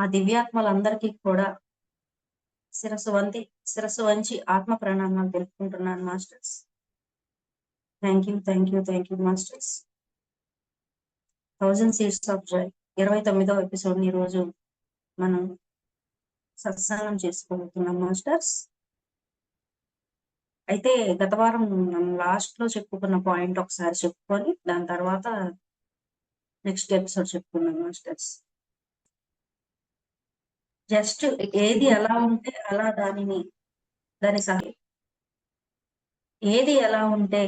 ఆ దివ్యాత్మలందరికీ కూడా శిరస్సు వంతి శిరస్సు వంచి ఆత్మ ప్రణామాలు తెలుపుకుంటున్నాను masters. Thank you thank you thank you masters. Thousand seats of joy ఇరవై తొమ్మిదవ ఎపిసోడ్ని రోజు మనం సత్సంగం చేసుకోబోతున్నాం మాస్టర్స్. అయితే గత వారం మనం లాస్ట్లో చెప్పుకున్న పాయింట్ ఒకసారి చెప్పుకొని దాని తర్వాత నెక్స్ట్ ఎపిసోడ్ చెప్పుకున్నాం మాస్టర్స్. జస్ట్ ఏది ఎలా ఉంటే అలా దానిని దాని సహ ఏది ఎలా ఉంటే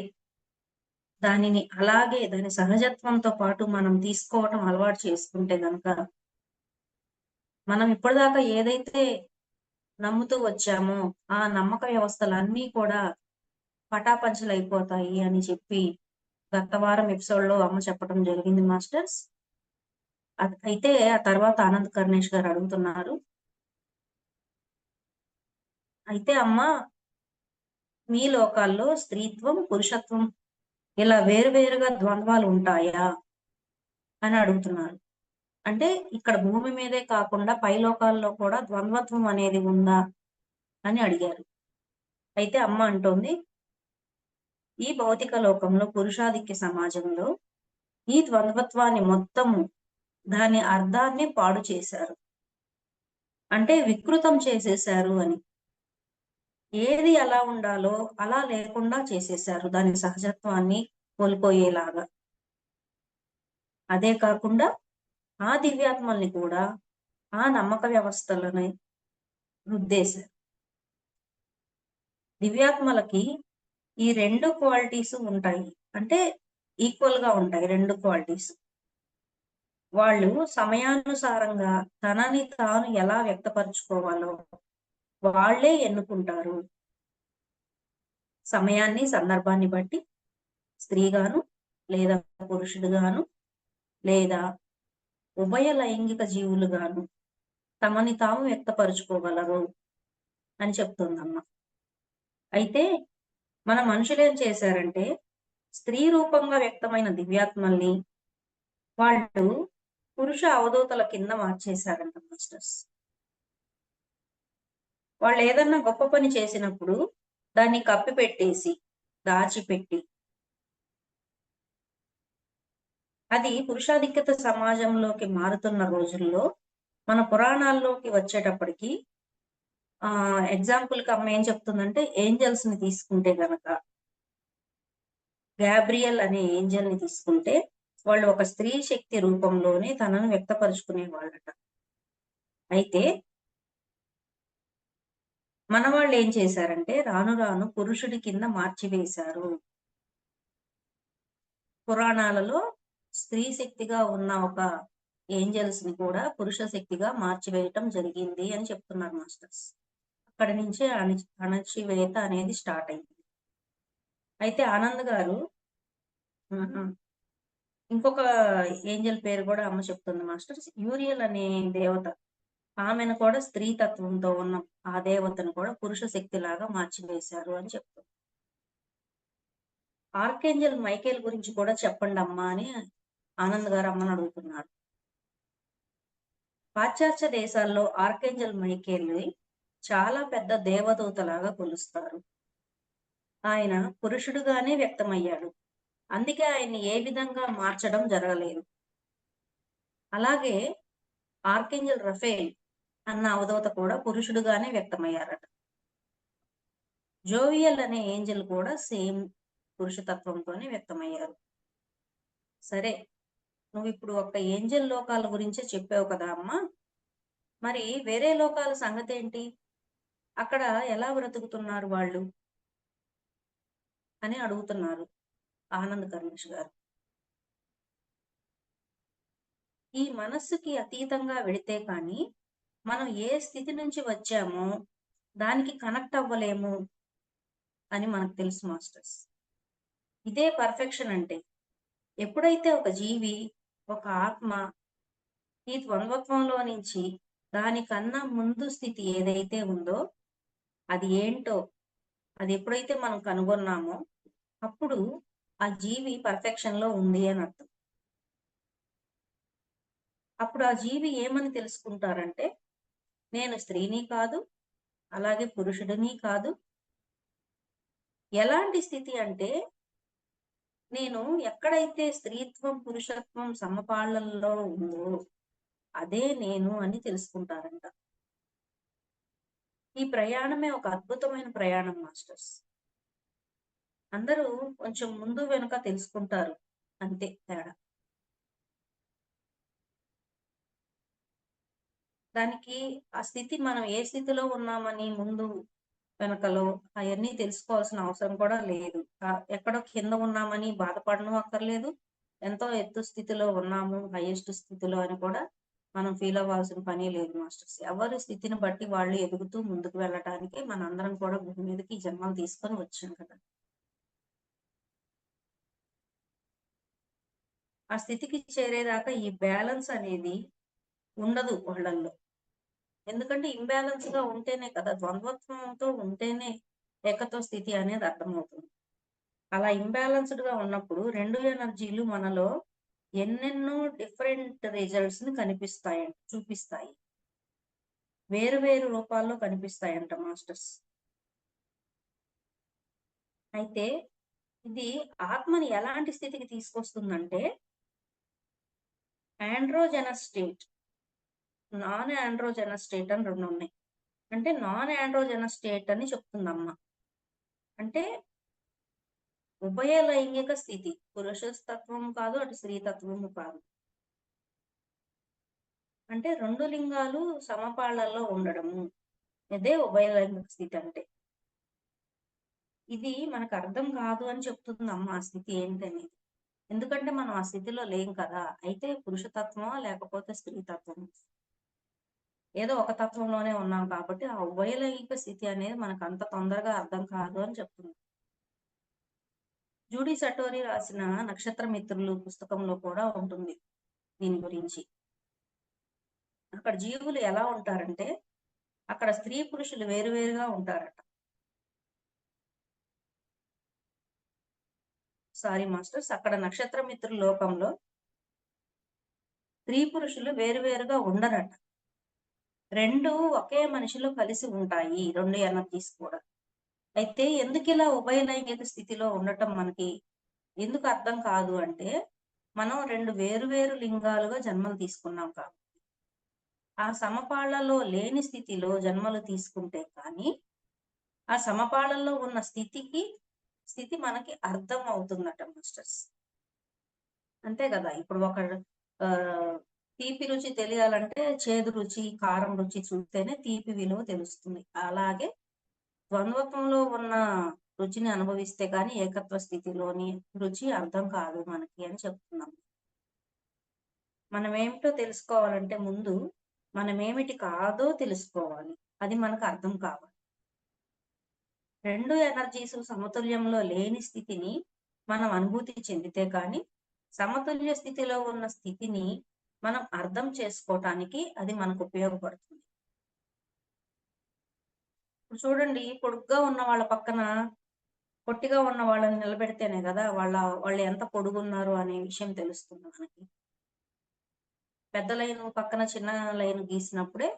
దానిని అలాగే దాని సహజత్వంతో పాటు మనం తీసుకోవటం అలవాటు చేసుకుంటే గనక మనం ఇప్పటిదాకా ఏదైతే నమ్ముతూ వచ్చామో ఆ నమ్మక వ్యవస్థలన్నీ కూడా పటాపంచలు అయిపోతాయి అని చెప్పి గత వారం ఎపిసోడ్లో అమ్మ చెప్పడం జరిగింది మాస్టర్స్. అయితే ఆ తర్వాత ఆనంద్ కర్ణేష్ గారు అడుగుతున్నారు. అయితే అమ్మ మీ లోకాల్లో స్త్రీత్వం పురుషత్వం ఇలా వేరువేరుగా ద్వంద్వాలు ఉంటాయా? అని అడుగుతున్నారు. అంటే ఇక్కడ భూమి మీదే కాకుండా పై లోకాల్లో కూడా ద్వంద్వత్వం అనేది ఉందా అని అడిగారు. అయితే అమ్మ అంటోంది ఈ భౌతిక లోకంలో పురుషాధిక్య సమాజంలో ఈ ద్వంద్వత్వాన్ని మొత్తము దాని అర్థాన్ని పాడు చేశారు. అంటే వికృతం చేసేశారు అని. ఏది ఎలా ఉండాలో అలా లేకుండా చేసేశారు దాని సహజత్వాన్ని కోల్పోయేలాగా. అదే కాకుండా ఆ దివ్యాత్మల్ని కూడా ఆ నమ్మక వ్యవస్థలని రుద్దేశారు. దివ్యాత్మలకి ఈ రెండు క్వాలిటీస్ ఉంటాయి. అంటే ఈక్వల్గా ఉంటాయి రెండు క్వాలిటీస్. వాళ్ళు సమయానుసారంగా తనని తాను ఎలా వ్యక్తపరచుకోవాలో వాళ్ళే ఎన్నుకుంటారు. సమయాన్ని సందర్భాన్ని బట్టి స్త్రీగాను లేదా పురుషుడుగాను లేదా ఉభయ లైంగిక జీవులుగాను తమని తాము వ్యక్తపరుచుకోగలరు అని చెప్తుందమ్మ. అయితే మన మనుషులు ఏం చేశారంటే స్త్రీ రూపంగా వ్యక్తమైన దివ్యాత్మల్ని వాళ్ళు పురుష అవధూతల కింద మార్చేశారంట మాస్టర్స్. వాళ్ళు ఏదన్నా గొప్ప పని చేసినప్పుడు దాన్ని కప్పి పెట్టేసి దాచిపెట్టి. అది పురుషాధిక్యత సమాజంలోకి మారుతున్న రోజుల్లో మన పురాణాల్లోకి వచ్చేటప్పటికి ఆ ఎగ్జాంపుల్కి అమ్మ ఏం చెప్తుందంటే ఏంజల్స్ని తీసుకుంటే గనక గ్యాబ్రియల్ అనే ఏంజల్ని తీసుకుంటే వాళ్ళు ఒక స్త్రీ శక్తి రూపంలోనే తనను వ్యక్తపరుచుకునే వాళ్ళట అయితే మన వాళ్ళు ఏం చేశారంటే రాను రాను పురుషుడి కింద మార్చివేశారు. పురాణాలలో స్త్రీ శక్తిగా ఉన్న ఒక ఏంజల్స్ని కూడా పురుష శక్తిగా మార్చివేయటం జరిగింది అని చెప్తున్నారు మాస్టర్స్. అక్కడి నుంచే అణి అణచివేత అనేది స్టార్ట్ అయింది. అయితే ఆనంద్ గారు ఇంకొక ఏంజల్ పేరు కూడా అమ్మ చెప్తుంది మాస్టర్స్. యూరియల్ అనే దేవత ఆమెను కూడా స్త్రీ తత్వంతో ఉన్న ఆ దేవతను కూడా పురుష శక్తిలాగా మార్చివేశారు అని చెప్తుంది ఆర్కేంజల్ మైకేల్ గురించి కూడా చెప్పండి అమ్మా అని ఆనంద్ గారు అమ్మని అడుగుతున్నారు. పాశ్చాత్య దేశాల్లో ఆర్కేంజల్ మైకేల్ని చాలా పెద్ద దేవదూతలాగా కొలుస్తారు. ఆయన పురుషుడుగానే వ్యక్తమయ్యాడు. అందుకే ఆయన్ని ఏ విధంగా మార్చడం జరగలేదు. అలాగే ఆర్కేంజల్ రఫేల్ అన్న అవధూత కూడా పురుషుడుగానే వ్యక్తమయ్యారట. జోవియల్ అనే ఏంజల్ కూడా సేమ్ పురుషతత్వంతోనే వ్యక్తమయ్యారు. సరే నువ్వు ఇప్పుడు ఒక ఏంజల్ లోకాల గురించే చెప్పావు కదా అమ్మా. మరి వేరే లోకాల సంగతి ఏంటి అక్కడ ఎలా బ్రతుకుతున్నారు వాళ్ళు? అని అడుగుతున్నారు ఆనంద్ కర్మిష్ గారు. ఈ మనస్సుకి అతీతంగా వెడితే కానీ మనం ఏ స్థితి నుంచి వచ్చామో దానికి కనెక్ట్ అవ్వలేము అని మనకు తెలుసు మాస్టర్స్. ఇదే పర్ఫెక్షన్ అంటే ఎప్పుడైతే ఒక జీవి ఒక ఆత్మ ఈ ద్వంద్వత్వంలో నుంచి దానికన్నా ముందు స్థితి ఏదైతే ఉందో అది ఏంటో అది ఎప్పుడైతే మనం కనుగొన్నామో అప్పుడు ఆ జీవి పర్ఫెక్షన్లో ఉంది అని అర్థం. అప్పుడు ఆ జీవి ఏమని తెలుసుకుంటారంటే నేను స్త్రీని కాదు అలాగే పురుషుడిని కాదు. ఎలాంటి స్థితి అంటే నేను ఎక్కడైతే స్త్రీత్వం పురుషత్వం సమపాళ్ళల్లో ఉందో అదే నేను అని తెలుసుకుంటారంట. ఈ ప్రయాణమే ఒక అద్భుతమైన ప్రయాణం మాస్టర్స్. అందరూ కొంచెం ముందు వెనుక తెలుసుకుంటారు అంతే తేడా. దానికి ఆ స్థితి మనం ఏ స్థితిలో ఉన్నామని ముందు వెనకలో అవన్నీ తెలుసుకోవాల్సిన అవసరం కూడా లేదు. ఎక్కడో కింద ఉన్నామని బాధపడడం అక్కర్లేదు. ఎంతో ఎత్తు స్థితిలో ఉన్నాము హైయెస్ట్ స్థితిలో అని కూడా మనం ఫీల్ అవ్వాల్సిన పని లేదు మాస్టర్స్ ఎవరి స్థితిని బట్టి వాళ్ళు ఎదుగుతూ ముందుకు వెళ్ళటానికి మనందరం కూడా భూమి మీదకి జన్మలు తీసుకొని వచ్చాం కదా. ఆ స్థితికి చేరేదాకా ఈ బ్యాలెన్స్ అనేది ఉండదు వాళ్ళల్లో. ఎందుకంటే ఇంబ్యాలెన్స్గా ఉంటేనే కదా ద్వంద్వత్వంతో ఉంటేనే ఏకత్వ స్థితి అనేది అర్థమవుతుంది. అలా ఇంబ్యాలెన్స్డ్గా ఉన్నప్పుడు రెండు ఎనర్జీలు మనలో ఎన్నెన్నో డిఫరెంట్ రిజల్ట్స్ని కనిపిస్తాయి చూపిస్తాయి. వేరు వేరు రూపాల్లో కనిపిస్తాయంట మాస్టర్స్ అయితే ఇది ఆత్మని ఎలాంటి స్థితికి తీసుకొస్తుందంటే androgynous state non androgynous state అని రెండు ఉన్నాయి. అంటే నాన్ ఆండ్రోజెనస్ స్టేట్ అని చెప్తుందమ్మ. అంటే ఉభయ లైంగిక స్థితి పురుష తత్వం కాదు అటు స్త్రీ తత్వము కాదు. అంటే రెండు లింగాలు సమపాళ్ళలో ఉండడము. ఇదే ఉభయ లైంగిక స్థితి అంటే. ఇది మనకు అర్థం కాదు అని చెప్తుంది అమ్మ ఆ స్థితి ఏంటనేది ఎందుకంటే మనం ఆ స్థితిలో లేం కదా. అయితే పురుషతత్వమా లేకపోతే స్త్రీతత్వమా? ఏదో ఒక తత్వంలోనే ఉన్నాం కాబట్టి ఆ ఉభయలైంగిక స్థితి అనేది మనకు అంత తొందరగా అర్థం కాదు అని చెప్తుంది. జూడీ సటోరి రాసిన నక్షత్ర మిత్రులు పుస్తకంలో కూడా ఉంటుంది దీని గురించి. అక్కడ జీవులు ఎలా ఉంటారంటే అక్కడ స్త్రీ పురుషులు వేరువేరుగా ఉంటారట. సారీ మాస్టర్స్ అక్కడ నక్షత్ర మిత్రుల లోకంలో స్త్రీ పురుషులు వేరువేరుగా ఉండరట. రెండు ఒకే మనిషిలో కలిసి ఉంటాయి. రెండు ఎనర్జీస్ కూడా. అయితే ఎందుకు ఇలా ఉభయలైంగిక స్థితిలో ఉండటం మనకి ఎందుకు అర్థం కాదు అంటే మనం రెండు వేరు వేరు లింగాలుగా జన్మలు తీసుకున్నాం కాబట్టి. ఆ సమపాళ్ళలో లేని స్థితిలో జన్మలు తీసుకుంటే కానీ ఆ సమపాళ్ళలో ఉన్న స్థితికి స్థితి మనకి అర్థం అవుతుందట మాస్టర్స్. అంతే కదా? ఇప్పుడు ఒక తీపి రుచి తెలియాలంటే చేదు రుచి కారం రుచి చూస్తేనే తీపి విలువ తెలుస్తుంది. అలాగే ద్వంద్వత్వంలో ఉన్న రుచిని అనుభవిస్తే కానీ ఏకత్వ స్థితిలోని రుచి అర్థం కాదు మనకి అని చెప్తున్నాం. మనం ఏమిటో తెలుసుకోవాలంటే ముందు మనం ఏమిటి కాదో తెలుసుకోవాలి. అది మనకు అర్థం కావాలి. రెండు ఎనర్జీస్ సమతుల్యంలో లేని స్థితిని మనం అనుభూతి చెందితే కానీ సమతుల్య స్థితిలో ఉన్న స్థితిని మనం అర్థం చేసుకోవటానికి అది మనకు ఉపయోగపడుతుంది. ఇప్పుడు చూడండి పొడుగ్గా ఉన్న వాళ్ళ పక్కన పొట్టిగా ఉన్న వాళ్ళని నిలబెడితేనే కదా వాళ్ళ వాళ్ళు ఎంత పొడుగున్నారు అనే విషయం తెలుస్తుంది మనకి. పెద్ద లైన్ పక్కన చిన్న లైన్ గీసినప్పుడే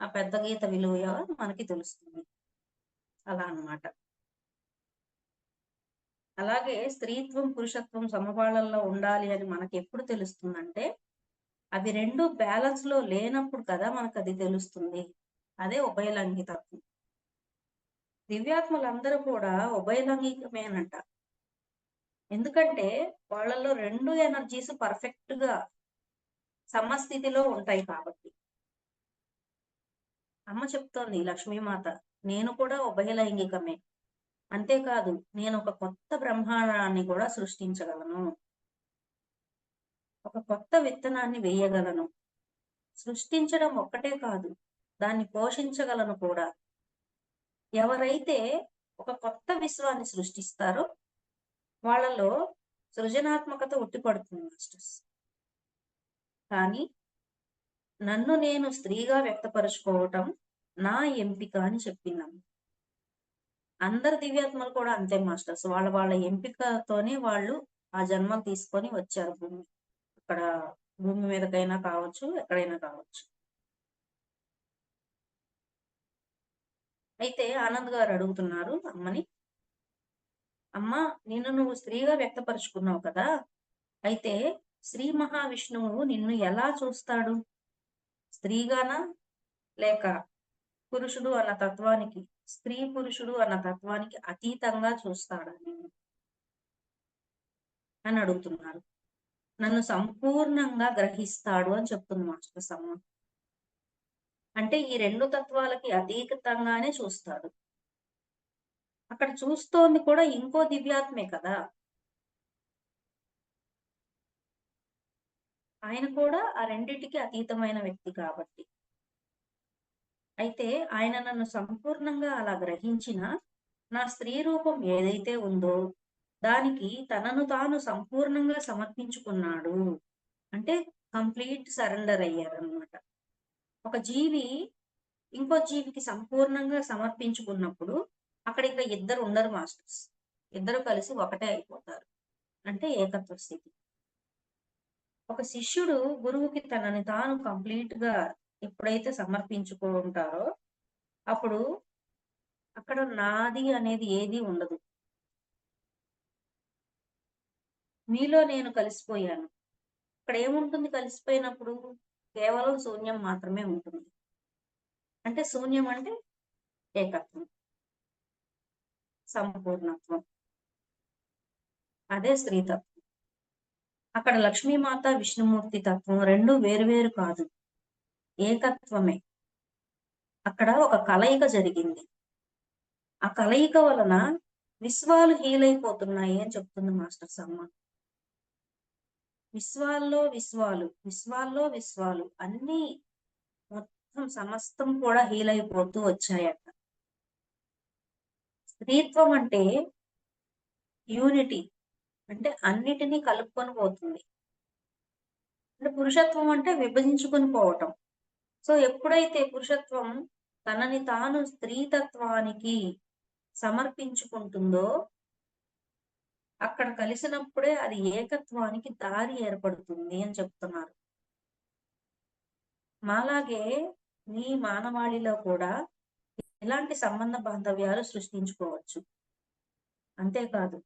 ఆ పెద్ద గీత విలువ మనకి తెలుస్తుంది. అలా అనమాట అలాగే స్త్రీత్వం పురుషత్వం సమపాళల్లో ఉండాలి అని మనకి ఎప్పుడు తెలుస్తుందంటే అవి రెండు బ్యాలెన్స్లో లేనప్పుడు కదా మనకు అది తెలుస్తుంది. అదే ఉభయలంగితత్వం. దివ్యాత్మలందరూ కూడా ఉభయలంగికమేనంట. ఎందుకంటే వాళ్ళలో రెండు ఎనర్జీస్ పర్ఫెక్ట్గా సమస్థితిలో ఉంటాయి కాబట్టి. అమ్మ చెప్తోంది లక్ష్మీమాత నేను కూడా ఉభయలైంగికమే. అంతేకాదు నేను ఒక కొత్త బ్రహ్మాండాన్ని కూడా సృష్టించగలను. ఒక కొత్త విత్తనాన్ని వేయగలను. సృష్టించడం ఒక్కటే కాదు దాన్ని పోషించగలను కూడా. ఎవరైతే ఒక కొత్త విశ్వాన్ని సృష్టిస్తారో వాళ్ళలో సృజనాత్మకత ఉట్టిపడుతుంది మాస్టర్స్. కానీ నన్ను నేను స్త్రీగా వ్యక్తపరుచుకోవటం నా ఎంపిక అని చెప్పినాను అందరు దివ్యాత్మలు కూడా అంతే మాస్టర్స్. వాళ్ళ వాళ్ళ ఎంపికతోనే వాళ్ళు ఆ జన్మం తీసుకొని వచ్చారు భూమి. అక్కడ భూమి మీదకైనా కావచ్చు ఎక్కడైనా కావచ్చు. అయితే ఆనంద్ గారు అడుగుతున్నారు అమ్మని. అమ్మ నిన్ను నువ్వు స్త్రీగా వ్యక్తపరుచుకున్నావు కదా. అయితే శ్రీ మహావిష్ణువు నిన్ను ఎలా చూస్తాడు? స్త్రీగానా? లేక పురుషుడు అన్న తత్వానికి స్త్రీ పురుషుడు అన్న తత్వానికి అతీతంగా చూస్తాడా నిన్ను? అని అడుగుతున్నారు. నన్ను సంపూర్ణంగా గ్రహిస్తాడు అని చెప్తుంది మాస్టర్ సమ్మ. అంటే ఈ రెండు తత్వాలకి అతీతంగానే చూస్తాడు. అక్కడ చూస్తోంది కూడా ఇంకో దివ్యాత్మే కదా. ఆయన కూడా ఆ రెండిటికి అతీతమైన వ్యక్తి కాబట్టి. అయితే ఆయన నన్ను సంపూర్ణంగా అలా గ్రహించిన నా స్త్రీ రూపం ఏదైతే ఉందో దానికి తనను తాను సంపూర్ణంగా సమర్పించుకున్నాడు. అంటే కంప్లీట్ సరెండర్ అయ్యారనమాట ఒక జీవి ఇంకో జీవికి సంపూర్ణంగా సమర్పించుకున్నప్పుడు అక్కడ ఇంకా ఇద్దరు ఉండరు మాస్టర్స్. ఇద్దరు కలిసి ఒకటే అయిపోతారు. అంటే ఏకత్వ స్థితి. ఒక శిష్యుడు గురువుకి తనని తాను కంప్లీట్గా ఎప్పుడైతే సమర్పించుకుంటారో అప్పుడు అక్కడ నాది అనేది ఏది ఉండదు. మీలో నేను కలిసిపోయాను. ఇక్కడ ఏముంటుంది కలిసిపోయినప్పుడు? కేవలం శూన్యం మాత్రమే ఉంటుంది. అంటే శూన్యం అంటే ఏకత్వం. సంపూర్ణత్వం. అదే స్త్రీతత్వం. అక్కడ లక్ష్మీమాత విష్ణుమూర్తి తత్వం రెండు వేరువేరు కాదు. ఏకత్వమే. అక్కడ ఒక కలయిక జరిగింది. ఆ కలయిక వలన విశ్వాలు హీలైపోతున్నాయి అని చెప్తుంది మాస్టర్ సమ్మ. విశ్వాల్లో విశ్వాలు విశ్వాల్లో విశ్వాలు అన్ని మొత్తం సమస్తం కూడా హీల్ అయిపోతూ వచ్చాయట. స్త్రీత్వం అంటే యూనిటీ అంటే అన్నిటినీ కలుపుకొని పోతుంది. అంటే పురుషత్వం అంటే విభజించుకొని పోవటం. సో ఎప్పుడైతే పురుషత్వం తనని తాను స్త్రీతత్వానికి సమర్పించుకుంటుందో అక్కడ కలిసినప్పుడే అది ఏకత్వానికి దారి ఏర్పడుతుంది అని చెప్తున్నారు. మాలాగే మీ మానవాళిలో కూడా ఇలాంటి సంబంధ బాంధవ్యాలు సృష్టించుకోవచ్చు. అంతేకాదు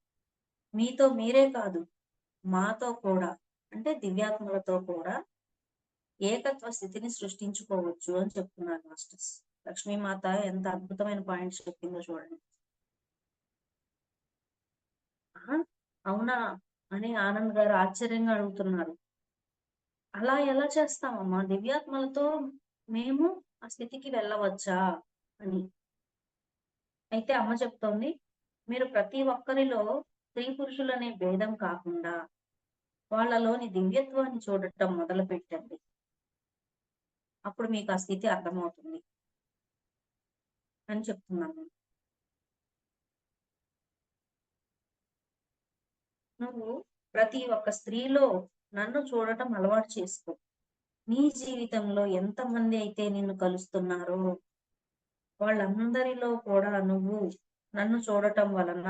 మీతో మీరే కాదు మాతో కూడా అంటే దివ్యాత్మలతో కూడా ఏకత్వ స్థితిని సృష్టించుకోవచ్చు అని చెప్తున్నారు మాస్టర్స్. లక్ష్మీమాత ఎంత అద్భుతమైన పాయింట్స్ చెప్పిందో చూడండి. అవునా? అని ఆనంద్ గారు ఆశ్చర్యంగా అడుగుతున్నారు. అలా ఎలా చేస్తామమ్మా దివ్యాత్మలతో మేము ఆ స్థితికి వెళ్ళవచ్చా? అని. అయితే అమ్మ చెప్తోంది మీరు ప్రతి ఒక్కరిలో స్త్రీ పురుషులనే భేదం కాకుండా వాళ్ళలోని దివ్యత్వాన్ని చూడటం మొదలు పెట్టండి అప్పుడు మీకు ఆ స్థితి అర్థమవుతుంది. అని చెప్తున్నాను. నువ్వు ప్రతి ఒక్క స్త్రీలో నన్ను చూడటం అలవాటు చేసుకో. నీ జీవితంలో ఎంతమంది అయితే నిన్ను కలుస్తున్నారో వాళ్ళందరిలో కూడా నువ్వు నన్ను చూడటం వలన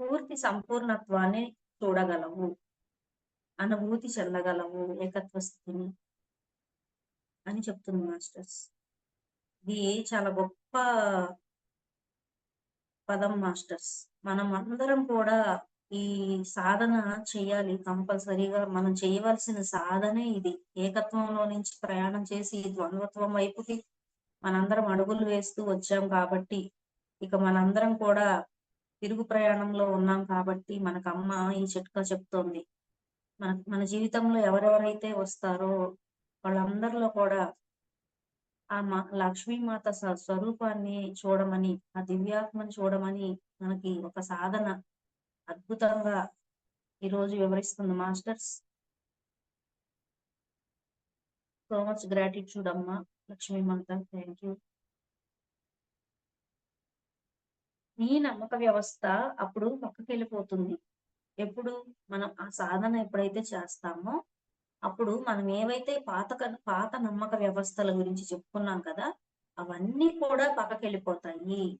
పూర్తి సంపూర్ణత్వాన్ని చూడగలవు. అనుభూతి చెందగలవు ఏకత్వ స్థితిని అని చెప్తుంది మాస్టర్స్. ఇది చాలా గొప్ప పదం మాస్టర్స్. మనం అందరం కూడా ఈ సాధన చేయాలి కంపల్సరీగా. మనం చేయవలసిన సాధనే ఇది. ఏకత్వంలో నుంచి ప్రయాణం చేసి ద్వంద్వత్వం వైపుకి మనందరం అడుగులు వేస్తూ వచ్చాం కాబట్టి ఇక మనందరం కూడా తిరుగు ప్రయాణంలో ఉన్నాం కాబట్టి మనకు అమ్మ ఈ చిట్కా చెప్తోంది. మన మన జీవితంలో ఎవరెవరైతే వస్తారో వాళ్ళందరిలో కూడా ఆ మా లక్ష్మీమాత స్వరూపాన్ని చూడమని ఆ దివ్యాత్మని చూడమని మనకి ఒక సాధన అద్భుతంగా ఈరోజు వివరిస్తుంది మాస్టర్స్. సో మచ్ గ్రాటిట్యూడ్ అమ్మా లక్ష్మీమాత థ్యాంక్ యూ. నీ నమ్మక వ్యవస్థ అప్పుడు పక్కకి వెళ్ళిపోతుంది ఎప్పుడు మనం ఆ సాధన ఎప్పుడైతే చేస్తామో అప్పుడు మనం ఏవైతే పాత పాత నమ్మక వ్యవస్థల గురించి చెప్పుకున్నాం కదా అవన్నీ కూడా పక్కకెళ్ళిపోతాయి.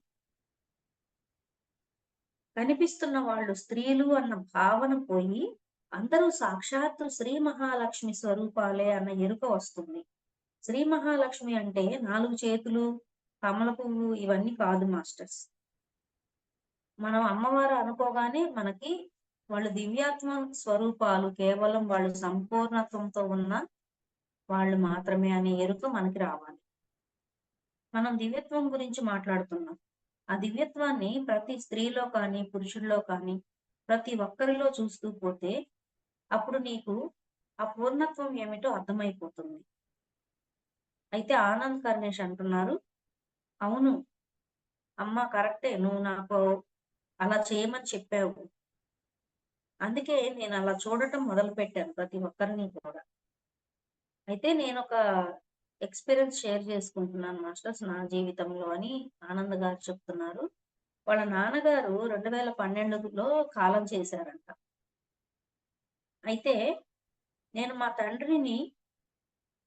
కనిపిస్తున్న వాళ్ళు స్త్రీలు అన్న భావన పోయి అందరూ సాక్షాత్తు శ్రీ మహాలక్ష్మి స్వరూపాలే అన్న ఎరుక వస్తుంది. శ్రీ మహాలక్ష్మి అంటే నాలుగు చేతులు కమల పువ్వు ఇవన్నీ కాదు మాస్టర్స్. మనం అమ్మవారు అనుకోగానే మనకి వాళ్ళు దివ్యాత్మ స్వరూపాలు కేవలం వాళ్ళు సంపూర్ణత్వంతో ఉన్న వాళ్ళు మాత్రమే అనే ఎరుక మనకి రావాలి. మనం దివ్యత్వం గురించి మాట్లాడుతున్నాం. ఆ దివ్యత్వాన్ని ప్రతి స్త్రీలో కానీ పురుషుల్లో కానీ ప్రతి ఒక్కరిలో చూస్తూ పోతే అప్పుడు నీకు ఆ పూర్ణత్వం ఏమిటో అర్థమైపోతుంది. అయితే ఆనంద్ కర్ణేష్ అంటున్నారు అవును అమ్మ కరెక్టే నువ్వు నాకు అలా చేయమని చెప్పావు. అందుకే నేను అలా చూడటం మొదలు పెట్టాను ప్రతి ఒక్కరిని కూడా. అయితే నేను ఒక ఎక్స్పీరియన్స్ షేర్ చేసుకుంటున్నాను మాస్టర్స్ నా జీవితంలో అని ఆనంద్ గారు చెప్తున్నారు. వాళ్ళ నాన్నగారు రెండు వేల పన్నెండులో కాలం చేశారంట. అయితే నేను మా తండ్రిని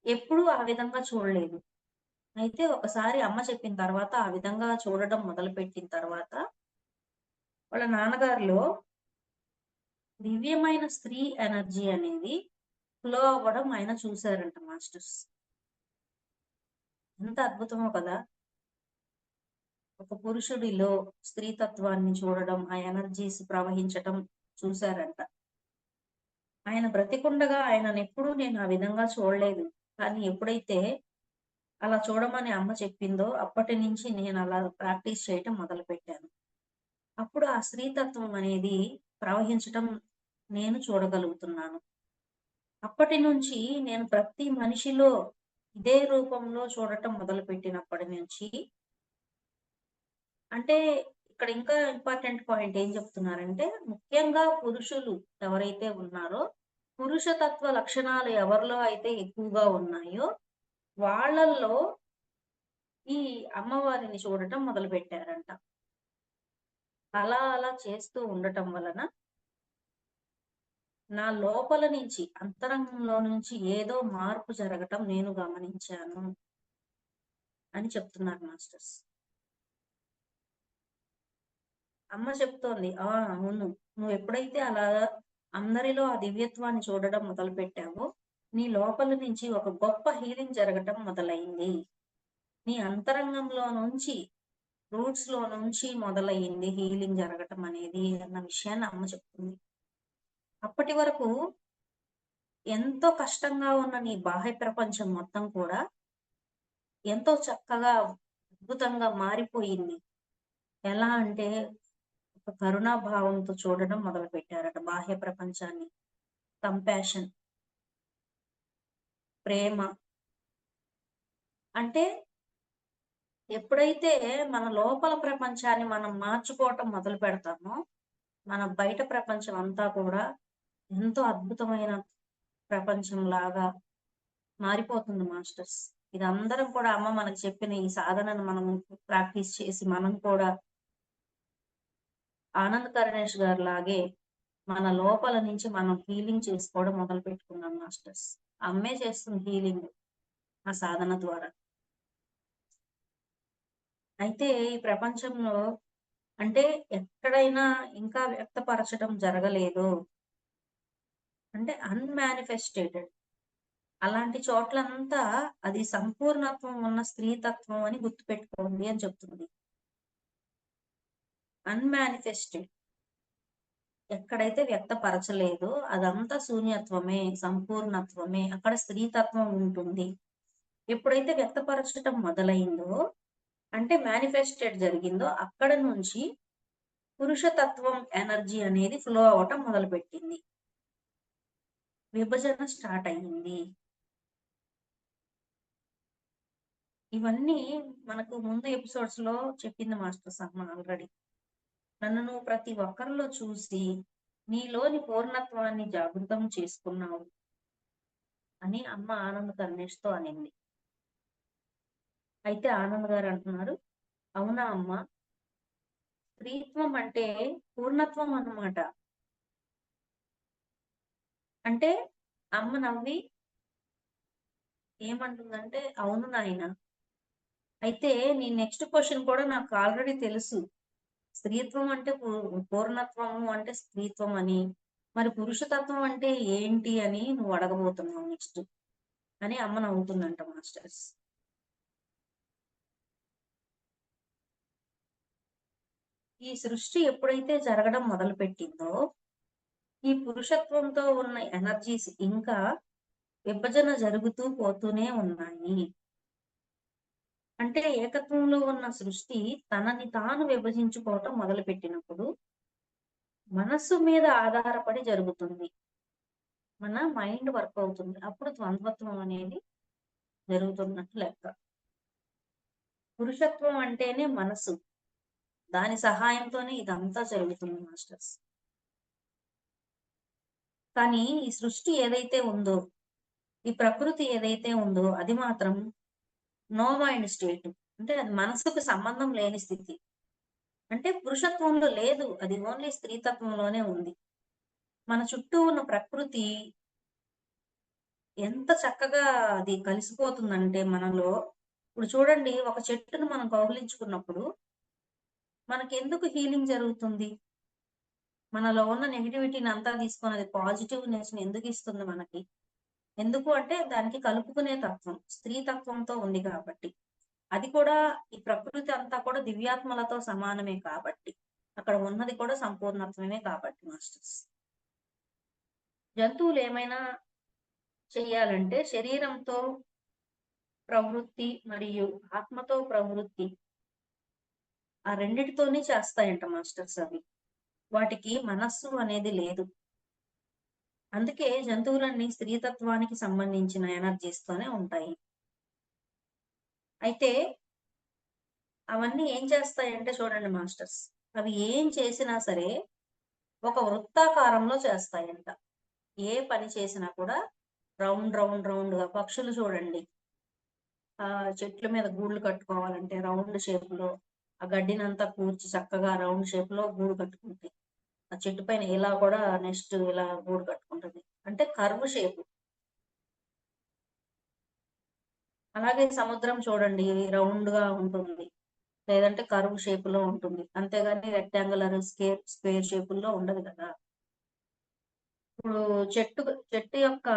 ఎప్పుడూ ఆ విధంగా చూడలేదు. అయితే ఒకసారి అమ్మ చెప్పిన తర్వాత ఆ విధంగా చూడడం మొదలుపెట్టిన తర్వాత వాళ్ళ నాన్నగారిలో దివ్యమైన స్త్రీ ఎనర్జీ అనేది ఫ్లో అవ్వడం ఆయన చూశారంట మాస్టర్స్. ఎంత అద్భుతమో కదా. ఒక పురుషుడిలో స్త్రీతత్వాన్ని చూడడం ఆ ఎనర్జీస్ ప్రవహించటం చూశారంట. ఆయన బ్రతికుండగా ఆయనను ఎప్పుడూ నేను ఆ విధంగా చూడలేదు. కానీ ఎప్పుడైతే అలా చూడమని అమ్మ చెప్పిందో అప్పటి నుంచి నేను అలా ప్రాక్టీస్ చేయటం మొదలు పెట్టాను అప్పుడు ఆ స్త్రీతత్వం అనేది ప్రవహించటం నేను చూడగలుగుతున్నాను. అప్పటి నుంచి నేను ప్రతి మనిషిలో ఇదే రూపంలో చూడటం మొదలు పెట్టినప్పటి నుంచి అంటే ఇక్కడ ఇంకా ఇంపార్టెంట్ పాయింట్ ఏం చెప్తున్నారంటే ముఖ్యంగా పురుషులు ఎవరైతే ఉన్నారో పురుషతత్వ లక్షణాలు ఎవరిలో అయితే ఎక్కువగా ఉన్నాయో వాళ్ళల్లో ఈ అమ్మవారిని చూడటం మొదలు పెట్టారంట అలా అలా చేస్తూ ఉండటం వలన నా లోపల నుంచి అంతరంగంలో నుంచి ఏదో మార్పు జరగటం నేను గమనించాను అని చెప్తున్నారు మాస్టర్స్. అమ్మ చెప్తోంది ఆ అవును. నువ్వు ఎప్పుడైతే అలా అందరిలో ఆ దివ్యత్వాన్ని చూడడం మొదలు పెట్టావో నీ లోపల నుంచి ఒక గొప్ప హీలింగ్ జరగటం మొదలైంది. నీ అంతరంగంలో నుంచి రూట్స్లో నుంచి మొదలైంది హీలింగ్ జరగటం అనేది అన్న విషయాన్ని అమ్మ చెప్తుంది. అప్పటి వరకు ఎంతో కష్టంగా ఉన్న నీ బాహ్య ప్రపంచం మొత్తం కూడా ఎంతో చక్కగా అద్భుతంగా మారిపోయింది. ఎలా అంటే ఒక కరుణాభావంతో చూడడం మొదలు పెట్టారట బాహ్య ప్రపంచాన్ని. కంపాషన్ ప్రేమ. అంటే ఎప్పుడైతే మన లోపల ప్రపంచాన్ని మనం మార్చుకోవటం మొదలు పెడతామో మన బయట ప్రపంచం అంతా కూడా ఎంతో అద్భుతమైన ప్రపంచం లాగా మారిపోతుంది మాస్టర్స్. ఇది అందరం కూడా అమ్మ మనకు చెప్పిన ఈ సాధనను మనం ప్రాక్టీస్ చేసి మనం కూడా ఆనంద్ కరణేష్ గారు లాగే మన లోపల నుంచి మనం హీలింగ్ చేసుకోవడం మొదలు పెట్టుకున్నాం మాస్టర్స్. అమ్మే చేస్తుంది హీలింగ్ ఆ సాధన ద్వారా. అయితే ఈ ప్రపంచంలో అంటే ఎక్కడైనా ఇంకా వ్యక్తపరచడం జరగలేదు. అంటే అన్మానిఫెస్టేటెడ్ అలాంటి చోట్లంతా అది సంపూర్ణత్వం ఉన్న స్త్రీతత్వం అని గుర్తుపెట్టుకోండి అని చెప్తుంది. అన్మానిఫెస్టెడ్ ఎక్కడైతే వ్యక్తపరచలేదో అదంతా శూన్యత్వమే సంపూర్ణత్వమే అక్కడ స్త్రీతత్వం ఉంటుంది. ఎప్పుడైతే వ్యక్తపరచటం మొదలైందో అంటే మేనిఫెస్టెడ్ జరిగిందో అక్కడ నుంచి పురుషతత్వం ఎనర్జీ అనేది ఫ్లో అవటం మొదలుపెట్టింది. విభజన స్టార్ట్ అయ్యింది. ఇవన్నీ మనకు ముందు ఎపిసోడ్స్లో చెప్పింది మాస్టర్ సహమన్ ఆల్రెడీ. నన్ను నువ్వు ప్రతి ఒక్కరిలో చూసి నీలోని పూర్ణత్వాన్ని జాగృతం చేసుకున్నావు అని అమ్మ ఆనంద్ కర్ణేష్తో అనింది. అయితే ఆనంద్ గారు అంటున్నారు అవునా అమ్మ? స్త్రీత్వం అంటే పూర్ణత్వం అన్నమాట. అంటే అమ్మ నవ్వి ఏమంటుందంటే అవును నాయన. అయితే నీ నెక్స్ట్ క్వశ్చన్ కూడా నాకు ఆల్రెడీ తెలుసు. స్త్రీత్వం అంటే పూర్ణత్వము అంటే స్త్రీత్వం అని. మరి పురుషతత్వం అంటే ఏంటి అని నువ్వు అడగబోతున్నావు నెక్స్ట్ అని అమ్మ నవ్వుతుందంట మాస్టర్స్. ఈ సృష్టి ఎప్పుడైతే జరగడం మొదలు పెట్టిందో ఈ పురుషత్వంతో ఉన్న ఎనర్జీస్ ఇంకా విభజన జరుగుతూ పోతూనే ఉన్నాయి. అంటే ఏకత్వంలో ఉన్న సృష్టి తనని తాను విభజించుకోవటం మొదలు పెట్టినప్పుడు మనస్సు మీద ఆధారపడి జరుగుతుంది. మన మైండ్ వర్క్ అవుతుంది. అప్పుడు ద్వంద్వత్వం అనేది జరుగుతున్నట్టు లెక్క. పురుషత్వం అంటేనే మనసు దాని సహాయంతోనే ఇదంతా జరుగుతుంది మాస్టర్స్. కానీ ఈ సృష్టి ఏదైతే ఉందో ఈ ప్రకృతి ఏదైతే ఉందో అది మాత్రం నో మైండ్ స్టేట్. అంటే అది మనసుకు సంబంధం లేని స్థితి. అంటే పురుషత్వంలో లేదు అది ఓన్లీ స్త్రీతత్వంలోనే ఉంది. మన చుట్టూ ఉన్న ప్రకృతి ఎంత చక్కగా అది కలిసిపోతుందంటే మనలో ఇప్పుడు చూడండి ఒక చెట్టును మనం కౌగిలించుకున్నప్పుడు మనకెందుకు హీలింగ్ జరుగుతుంది? మనలో ఉన్న నెగిటివిటీని అంతా తీసుకొని అది పాజిటివ్నెస్ ఎందుకు ఇస్తుంది మనకి? ఎందుకు అంటే దానికి కలుపుకునే తత్వం స్త్రీ తత్వంతో ఉంది కాబట్టి. అది కూడా ఈ ప్రకృతి అంతా కూడా దివ్యాత్మలతో సమానమే కాబట్టి. అక్కడ ఉన్నది కూడా సంపూర్ణత్వమే కాబట్టి మాస్టర్స్ జంతువులు ఏమైనా చెయ్యాలంటే శరీరంతో ప్రవృత్తి మరియు ఆత్మతో ప్రవృత్తి ఆ రెండిటితోనే చేస్తాయంట మాస్టర్స్ అవి. వాటికి మనస్సు అనేది లేదు. అందుకే జంతువులన్నీ స్త్రీతత్వానికి సంబంధించిన ఎనర్జీస్తోనే ఉంటాయి. అయితే అవన్నీ ఏం చేస్తాయంటే చూడండి మాస్టర్స్ అవి ఏం చేసినా సరే ఒక వృత్తాకారంలో చేస్తాయంట. ఏ పని చేసినా కూడా రౌండ్ రౌండ్ రౌండ్గా పక్షులు చూడండి. ఆ చెట్ల మీద గూళ్ళు కట్టుకోవాలంటే రౌండ్ షేప్లో ఆ గడ్డినంతా కూర్చి చక్కగా రౌండ్ షేప్లో గూడు కట్టుకుంటాయి. ఆ చెట్టు పైన ఇలా కూడా నెక్స్ట్ ఇలా గూడు కట్టుకుంటుంది. అంటే కర్వ్ షేప్. అలాగే సముద్రం చూడండి రౌండ్గా ఉంటుంది. లేదంటే కర్వ్ షేప్లో ఉంటుంది. అంతేగాని రెక్టాంగులర్ స్కేర్ స్క్వేర్ షేపుల్లో ఉండదు కదా. ఇప్పుడు చెట్టు చెట్టు యొక్క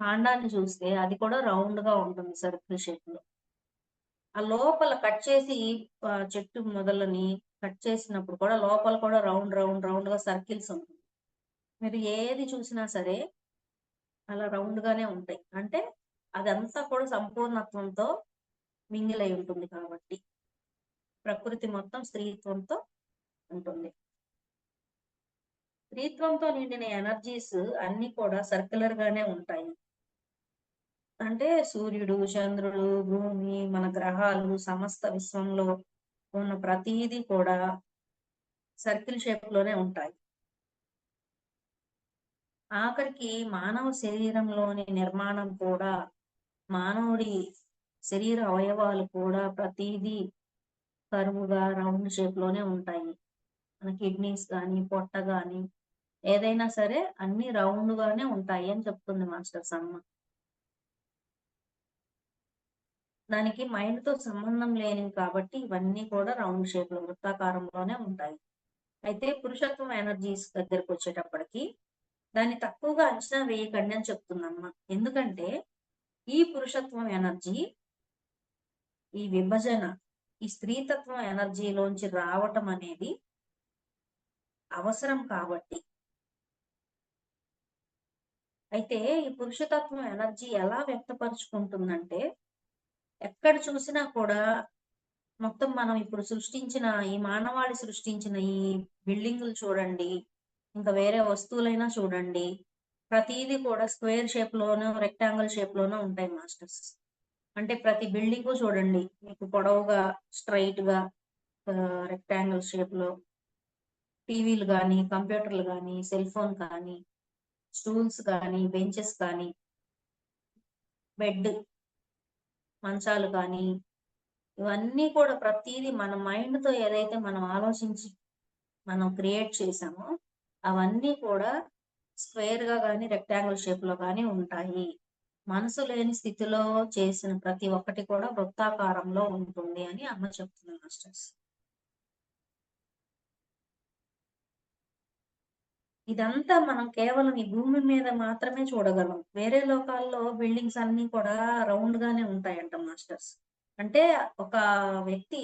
కాండాన్ని చూస్తే అది కూడా రౌండ్గా ఉంటుంది సర్కిల్ షేప్లో ఆ లోపల కట్ చేసి చెట్టు మొదలని కట్ చేసినప్పుడు కూడా లోపల కూడా రౌండ్ రౌండ్ రౌండ్గా సర్కిల్స్ ఉంటుంది మీరు ఏది చూసినా సరే అలా రౌండ్ గానే ఉంటాయి. అంటే అదంతా కూడా సంపూర్ణత్వంతో మింగిల్ అయి ఉంటుంది కాబట్టి ప్రకృతి మొత్తం స్త్రీత్వంతో ఉంటుంది. స్త్రీత్వంతో నిండిన ఎనర్జీస్ అన్ని కూడా సర్క్యులర్ గానే ఉంటాయి. అంటే సూర్యుడు చంద్రుడు భూమి మన గ్రహాలు సమస్త విశ్వంలో ఉన్న ప్రతీది కూడా సర్కిల్ షేప్లోనే ఉంటాయి. ఆఖరికి మానవ శరీరంలోని నిర్మాణం కూడా మానవుడి శరీర అవయవాలు కూడా ప్రతిదీ కరువుగా రౌండ్ షేప్లోనే ఉంటాయి. మన కిడ్నీస్ కానీ పొట్ట కానీ ఏదైనా సరే అన్ని రౌండ్ గానే ఉంటాయి అని చెప్తుంది మాస్టర్స్ అమ్మ దానికి మైండ్తో సంబంధం లేనివి కాబట్టి ఇవన్నీ కూడా రౌండ్ షేప్లో వృత్తాకారంలోనే ఉంటాయి. అయితే పురుషత్వం ఎనర్జీస్ దగ్గరకు వచ్చేటప్పటికి దాన్ని తక్కువగా అంచనా వేయకండి అని చెప్తుందమ్మ. ఎందుకంటే ఈ పురుషత్వం ఎనర్జీ ఈ విభజన ఈ స్త్రీతత్వం ఎనర్జీలోంచి రావటం అనేది అవసరం కాబట్టి. అయితే ఈ పురుషతత్వం ఎనర్జీ ఎలా వ్యక్తపరుచుకుంటుందంటే ఎక్కడ చూసినా కూడా మొత్తం మనం ఇప్పుడు సృష్టించిన ఈ మానవాళి సృష్టించిన ఈ బిల్డింగులు చూడండి ఇంకా వేరే వస్తువులైనా చూడండి ప్రతిదీ కూడా స్క్వేర్ షేప్ లోనూ రెక్టాంగిల్ షేప్ లోనూ ఉంటాయి మాస్టర్స్. అంటే ప్రతి బిల్డింగ్ చూడండి మీకు పొడవుగా స్ట్రైట్గా రెక్టాంగిల్ షేప్లో టీవీలు కానీ కంప్యూటర్లు కానీ సెల్ ఫోన్ కానీ స్టూల్స్ కానీ బెంచెస్ కానీ బెడ్ మంచాలు కానీ ఇవన్నీ కూడా ప్రతిదీ మన మైండ్తో ఏదైతే మనం ఆలోచించి మనం క్రియేట్ చేసామో అవన్నీ కూడా స్క్వేర్గా కానీ రెక్టాంగిల్ షేప్లో కానీ ఉంటాయి. మనసు లేని స్థితిలో చేసిన ప్రతి ఒక్కటి కూడా వృత్తాకారంలో ఉంటుంది అని అమ్మ చెప్తుంది మాస్టర్స్. ఇదంతా మనం కేవలం ఈ భూమి మీద మాత్రమే చూడగలం. వేరే లోకాల్లో బిల్డింగ్స్ అన్ని కూడా రౌండ్ గానే ఉంటాయంట మాస్టర్స్. అంటే ఒక వ్యక్తి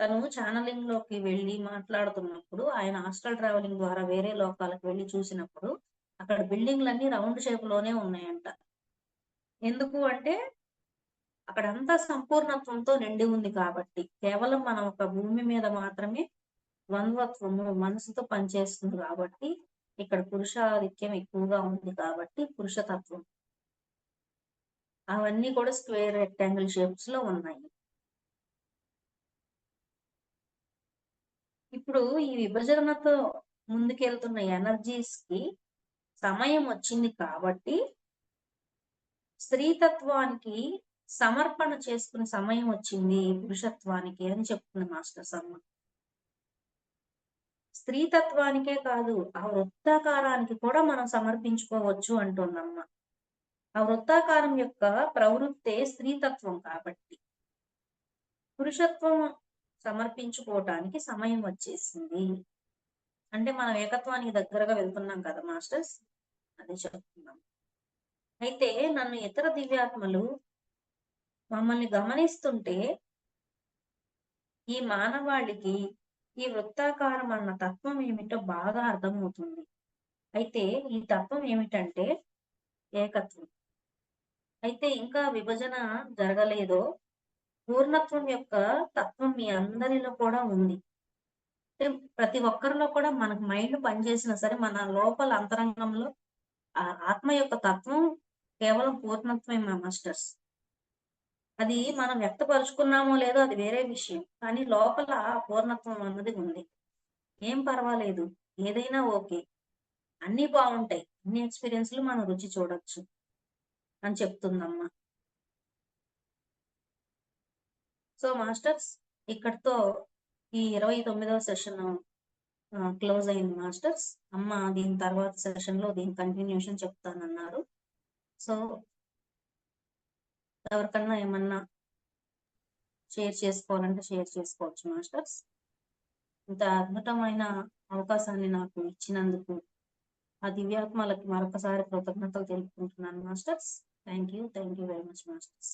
తను ఛానలింగ్లోకి వెళ్ళి మాట్లాడుతున్నప్పుడు ఆయన హాస్టల్ ట్రావెలింగ్ ద్వారా వేరే లోకాలకు వెళ్ళి చూసినప్పుడు అక్కడ బిల్డింగ్లన్నీ రౌండ్ షేప్లోనే ఉన్నాయంట. ఎందుకు అంటే అక్కడంతా సంపూర్ణత్వంతో నిండి ఉంది కాబట్టి. కేవలం మనం ఒక భూమి మీద మాత్రమే ద్వంద్వత్వము మనసుతో పనిచేస్తుంది కాబట్టి ఇక్కడ పురుషాధిక్యం ఎక్కువగా ఉంది కాబట్టి పురుషతత్వం. అవన్నీ కూడా స్క్వేర్ రెక్టాంగిల్ షేప్స్లో ఉన్నాయి. ఇప్పుడు ఈ విభజనతో ముందుకెళ్తున్న ఎనర్జీస్కి సమయం వచ్చింది కాబట్టి స్త్రీతత్వానికి సమర్పణ చేసుకునే సమయం వచ్చింది పురుషత్వానికి అని చెప్తుంది మాస్టర్స్ సమ్మ స్త్రీతత్వానికే కాదు ఆ వృత్తాకారానికి కూడా మనం సమర్పించుకోవచ్చు అంటుందమ్మ. ఆ వృత్తాకారం యొక్క ప్రవృత్తే స్త్రీతత్వం కాబట్టి. పురుషత్వం సమర్పించుకోవటానికి సమయం వచ్చేసింది. అంటే మనం ఏకత్వానికి దగ్గరగా వెళ్తున్నాం కదా మాస్టర్స్? అదే చెప్తున్నాం. అయితే నన్ను ఇతర దివ్యాత్మలు మమ్మల్ని గమనిస్తుంటే ఈ మానవాళికి ఈ వృత్తాకారం అన్న తత్వం ఏమిటో బాగా అర్థమవుతుంది. అయితే ఈ తత్వం ఏమిటంటే ఏకత్వం. అయితే ఇంకా విభజన జరగలేదో? పూర్ణత్వం యొక్క తత్వం మీ అందరిలో కూడా ఉంది. ప్రతి ఒక్కరిలో కూడా మనకు మైండ్ పనిచేసినా సరే మన లోపల అంతరంగంలో ఆ ఆత్మ యొక్క తత్వం కేవలం పూర్ణత్వమే మా మాస్టర్స్. అది మనం వ్యక్తపరుచుకున్నామో లేదో అది వేరే విషయం. కానీ లోపల పూర్ణత్వం అన్నది ఉంది. ఏం పర్వాలేదు. ఏదైనా ఓకే. అన్ని బాగుంటాయి. అన్ని ఎక్స్పీరియన్స్లు మనం రుచి చూడొచ్చు అని చెప్తుందమ్మా. సో మాస్టర్స్ ఇక్కడితో ఈ ఇరవై తొమ్మిదవ సెషన్ క్లోజ్ అయింది మాస్టర్స్. అమ్మ దీని తర్వాత సెషన్లో దీని కంటిన్యూషన్ చెప్తానన్నారు. సో ఎవరికన్నా ఏమన్నా షేర్ చేసుకోవాలంటే షేర్ చేసుకోవచ్చు మాస్టర్స్. ఇంత అద్భుతమైన అవకాశాన్ని నాకు ఇచ్చినందుకు ఆ దివ్యాత్మలకి మరొకసారి కృతజ్ఞతలు తెలుపుకుంటున్నాను masters. Thank you thank you very much masters.